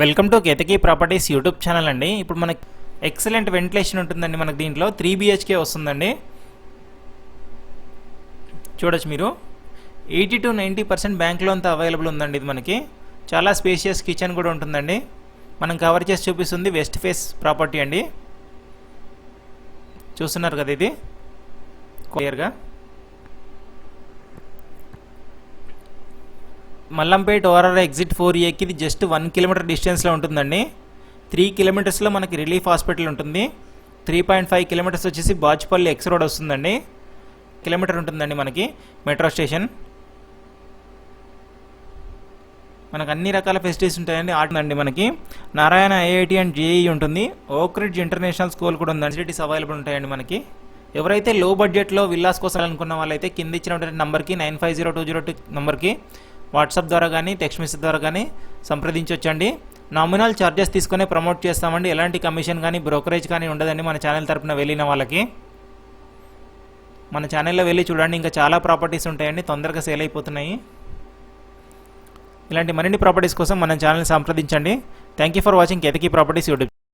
Welcome to Ketaki properties YouTube channel అండి. ఇప్పుడు మనకి ఎక్సలెంట్ వెంటిలేషన్ ఉంటుందండి మనకి దీంట్లో. త్రీ బిహెచ్కే వస్తుందండి. చూడొచ్చు మీరు. Eighty to ninety percent bank లోన్తో available ఉందండి ఇది మనకి. చాలా స్పేషియస్ కిచెన్ కూడా ఉంటుందండి. మనం కవర్ చేసి చూపిస్తుంది వెస్ట్ ఫేస్ ప్రాపర్టీ అండి. చూస్తున్నారు కదా ఇది? క్లియర్గా మల్లంపేట్ ఓఆర్ఆర్ ఎగ్జిట్ ఫోర్ ఏకి ఇది జస్ట్ వన్ కిలోమీటర్ డిస్టెన్స్లో ఉంటుందండి. త్రీ కిలోమీటర్స్లో మనకి రిలీఫ్ హాస్పిటల్ ఉంటుంది. త్రీ పాయింట్ ఫైవ్ కిలోమీటర్స్ వచ్చేసి బాజ్పల్లి ఎక్స్ రోడ్ వస్తుందండి. కిలోమీటర్ ఉంటుందండి మనకి మెట్రో స్టేషన్. మనకు అన్ని రకాల ఫెసిలిటీస్ ఉంటాయండి. ఆడుతుందండి మనకి. నారాయణ ఐఐటి అండ్ జేఈ ఉంటుంది. ఓక్రిడ్జ్ ఇంటర్నేషనల్ స్కూల్ కూడా ఉంది ఫెసిలిటీస్ అవైలబుల్ ఉంటాయండి మనకి. ఎవరైతే లో బడ్జెట్లో విల్లాస్ కోసం అనుకున్న వాళ్ళైతే కింద ఇచ్చినటువంటి నెంబర్కి nine five zero two zero two నెంబర్కి వాట్సాప్ ద్వారా కానీ టెక్స్ట్ మెసేజ్ ద్వారా కానీ సంప్రదించవచ్చండి నామినల్ ఛార్జెస్ తీసుకునే ప్రమోట్ చేస్తామండి. ఎలాంటి కమిషన్ కానీ బ్రోకరేజ్ కానీ ఉండదండి మన ఛానల్ తరపున వెళ్ళిన వాళ్ళకి. మన ఛానల్లో వెళ్ళి చూడండి ఇంకా చాలా ప్రాపర్టీస్ ఉంటాయండి. తొందరగా సేల్ అయిపోతున్నాయి. ఇలాంటి మరిన్ని ప్రాపర్టీస్ కోసం మన ఛానల్ సంప్రదించండి. Thank you for watching Ketaki properties YouTube